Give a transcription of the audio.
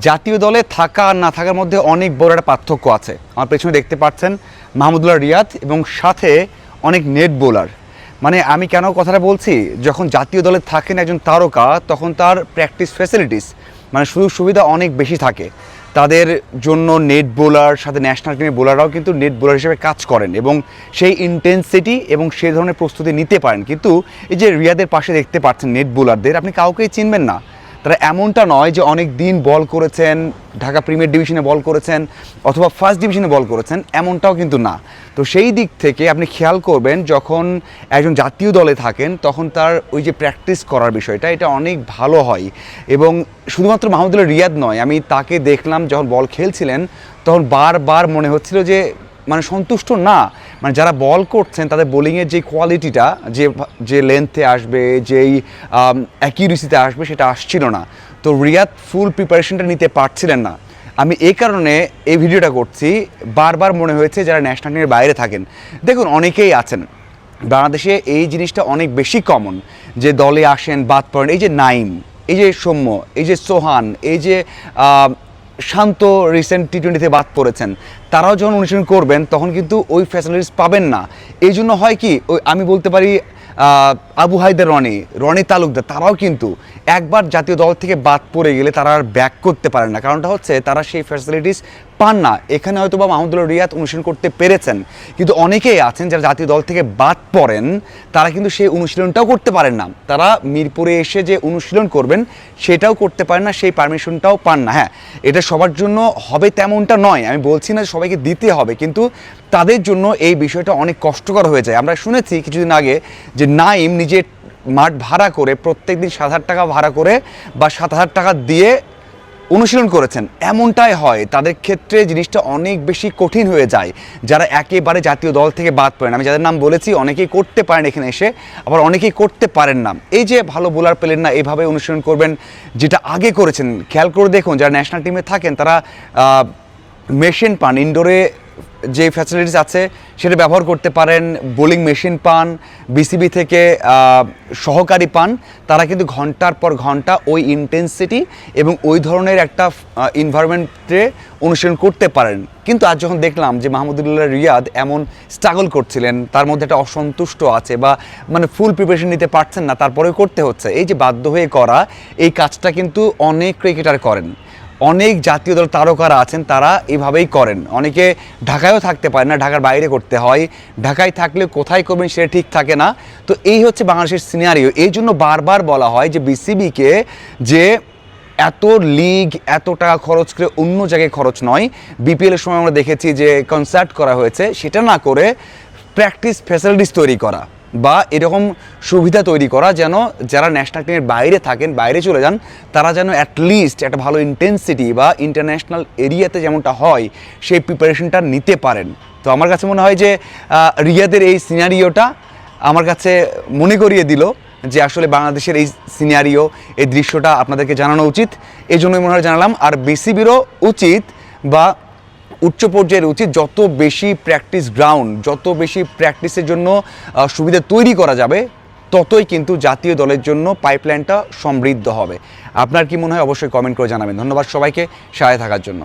জাতীয় দলে থাকা আর না থাকার মধ্যে অনেক বড় একটা পার্থক্য আছে। আমার পেছনে দেখতে পাচ্ছেন মাহমুদুল্লাহ রিয়াদ এবং সাথে অনেক নেট বোলার। মানে আমি কেন কথাটা বলছি? যখন জাতীয় দলে থাকেন একজন তারকা, তখন তার প্র্যাকটিস ফ্যাসিলিটিস মানে সুযোগ সুবিধা অনেক বেশি থাকে। তাদের জন্য নেট বোলার, সাথে ন্যাশনাল টিমের বোলাররাও কিন্তু নেট বোলার হিসেবে কাজ করেন এবং সেই ইন্টেন্সিটি এবং সেই ধরনের প্রস্তুতি নিতে পারেন। কিন্তু এই যে রিয়াদের পাশে দেখতে পাচ্ছেন নেট বোলারদের, আপনি কাউকেই চিনবেন না। তারা এমনটা নয় যে অনেক দিন বল করেছেন, ঢাকা প্রিমিয়ার ডিভিশনে বল করেছেন অথবা ফার্স্ট ডিভিশনে বল করেছেন, এমনটাও কিন্তু না। তো সেই দিক থেকে আপনি খেয়াল করবেন, যখন একজন জাতীয় দলে থাকেন, তখন তার ওই যে প্র্যাকটিস করার বিষয়টা, এটা অনেক ভালো হয়। এবং শুধুমাত্র মাহমুদুল্লাহ রিয়াদ নয়, আমি তাকে দেখলাম যখন বল খেলছিলেন, তখন বারবার মনে হচ্ছিল যে মানে সন্তুষ্ট না। মানে যারা বল করছেন, তাদের বোলিংয়ের যে কোয়ালিটিটা যে যে লেন্থে আসবে, যেই অ্যাকিউরেসিতে আসবে, সেটা আসছিল না। তো রিয়াদ ফুল প্রিপারেশনটা নিতে পারছিলেন না। আমি এই কারণে এই ভিডিওটা করছি। বারবার মনে হয়েছে যারা ন্যাশনাল টিমের বাইরে থাকেন। দেখুন, অনেকেই আছেন। বাংলাদেশে এই জিনিসটা অনেক বেশি কমন যে দলে আসেন, বাদ পড়েন, এই যে নাইম এই যে সৌম্য, এই যে সোহান, এই যে শান্ত রিসেন্ট টি টোয়েন্টিতে বাদ পড়েছেন। তারাও যখন অনুশীলন করবেন, তখন কিন্তু ওই ফ্যাসিলিটিস পাবেন না। এই জন্য হয় কি, ওই আমি বলতে পারি আবু হায়দার, রনি রনি তালুকদার, তারাও কিন্তু একবার জাতীয় দল থেকে বাদ পড়ে গেলে তারা আর ব্যাক করতে পারে না। কারণটা হচ্ছে তারা সেই ফ্যাসিলিটিস পান না। এখানে হয়তো বা মাহমুদুল্লাহ রিয়াদ অনুশীলন করতে পেরেছেন। কিন্তু অনেকেই আছেন যারা জাতীয় দল থেকে বাদ পড়েন, তারা কিন্তু সেই অনুশীলনটাও করতে পারেন না। তারা মিরপুরে এসে যে অনুশীলন করবেন, সেটাও করতে পারেন না, সেই পারমিশনটাও পান না। হ্যাঁ এটা সবার জন্য হবে তেমনটা নয়। আমি বলছি না সবাইকে দিতে হবে, কিন্তু তাদের জন্য এই বিষয়টা অনেক কষ্টকর হয়ে যায়। আমরা শুনেছি কিছুদিন আগে যে নাইম নিজের মাঠ ভাড়া করে প্রত্যেক দিন সাত হাজার টাকা ভাড়া করে বা সাত হাজার টাকা দিয়ে অনুশীলন করেছেন। এমনটাই হয়, তাদের ক্ষেত্রে জিনিসটা অনেক বেশি কঠিন হয়ে যায়। যারা একেবারে জাতীয় দল থেকে বাদ পড়েন, আমি যাদের নাম বলেছি অনেকেই করতে পারেন এখানে এসে, আবার অনেকেই করতে পারেন না। এই যে ভালো বোলার পেলেন না এইভাবে অনুশীলন করবেন, যেটা আগে করেছেন, খেয়াল করে দেখুন, যারা ন্যাশনাল টিমে থাকেন, তারা মেশিন পান ইনডোরে যে ফ্যাসিলিটিস আছে, সেটা ব্যবহার করতে পারেন বোলিং মেশিন পান বিসিবি থেকে সহকারী পান, তারা কিন্তু ঘণ্টার পর ঘণ্টা ওই ইন্টেন্সিটি এবং ওই ধরনের একটা ইনভায়রনমেন্টে অনুশীলন করতে পারেন। কিন্তু আজ যখন দেখলাম যে মাহমুদুল্লাহ রিয়াদ এমন স্ট্রাগল করছিলেন, তার মধ্যে একটা অসন্তুষ্ট আছে বা মানে ফুল প্রিপারেশন নিতে পারছেন না, তারপরেও করতে হচ্ছে। এই যে বাধ্য হয়ে করা, এই কাজটা কিন্তু অনেক ক্রিকেটার করেন। অনেক জাতীয় দল তারকারা আছেন, তারা এভাবেই করেন। অনেকে ঢাকায়ও থাকতে পারে না, ঢাকার বাইরে করতে হয়। ঢাকায় থাকলে কোথায় করবেন সেটা ঠিক থাকে না। তো এই হচ্ছে বাংলাদেশের সিনারিও এই জন্য বারবার বলা হয় যে বিসিবিকে যে এত লিগ এত টাকা খরচ করে অন্য জায়গায় খরচ নয়। বিপিএলের সময় আমরা দেখেছি যে কনসার্ট করা হয়েছে, সেটা না করে প্র্যাকটিস ফ্যাসিলিটিস তৈরি করা। বা এরকম সুবিধা তৈরি করা যেন যারা ন্যাশনাল টিমের বাইরে থাকেন, বাইরে চলে যান, তারা যেন অ্যাটলিস্ট একটা ভালো ইন্টেন্সিটি বা ইন্টারন্যাশনাল এরিয়াতে যেমনটা হয়, সেই প্রিপারেশনটা নিতে পারেন। তো আমার কাছে মনে হয় যে রিয়াদের এই সিনারিওটা আমার কাছে মনে করিয়ে দিল যে আসলে বাংলাদেশের এই সিনারিও এই দৃশ্যটা আপনাদেরকে জানানো উচিত। এই জন্যই মনে হয় জানালাম, আর বিসিবিরও উচিত বা উচ্চ পর্যায়ের উচিত যত বেশি প্র্যাকটিস গ্রাউন্ড যত বেশি প্র্যাকটিসের জন্য সুবিধা তৈরি করা যাবে, ততই কিন্তু জাতীয় দলের জন্য পাইপলাইনটা সমৃদ্ধ হবে। আপনার কি মনে হয়? অবশ্যই কমেন্ট করে জানাবেন। ধন্যবাদ সবাইকে। সায় থাকার জন্য।